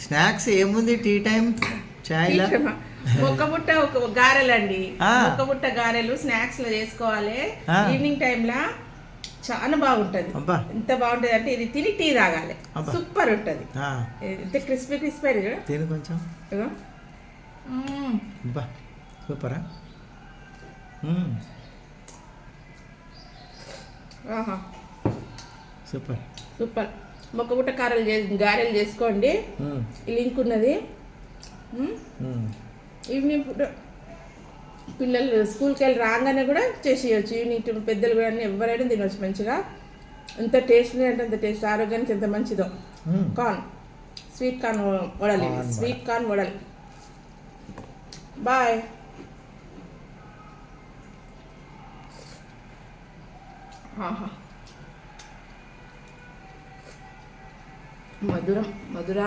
Snacks ఏముంది tea time చాయ్లా ఒక్క బుట్ట ఒక గారెలండి. ఆ. ఒక్క బుట్ట గారెలు స్నాక్స్లో చేసుకోవాలి. ఈవినింగ్ టైంలో చాలా బాగుంటది. అబ్బా. ఎంత బాగుంటది అంటే ఇది తిని టీ తాగాలి. సూపర్ ఉంటది. ఎంత క్రిస్పీ క్రిస్పీ తిను కొంచెం. సూపరా? ఆహా. సూపర్. సూపర్. మొక్క బుట్ట కారలు చేసి గారెలు చేసుకోండి. లింక్ ఉన్నది. ఈవినింగ్ పూట పిల్లలు స్కూల్కి వెళ్ళి రాగానే కూడా చేసేయచ్చు. ఈవినింగ్ టైం పెద్దలు కూడా అన్ని ఎవరైనా తినవచ్చు మంచిగా. ఎంత టేస్ట్ అంటే అంత టేస్ట్. ఆరోగ్యానికి ఎంత మంచిదో. కార్న్. స్వీట్ కార్న్ వడలు. స్వీట్ కార్న్ వడలు. బాయ్. ఆహా. मधुरं मधुरा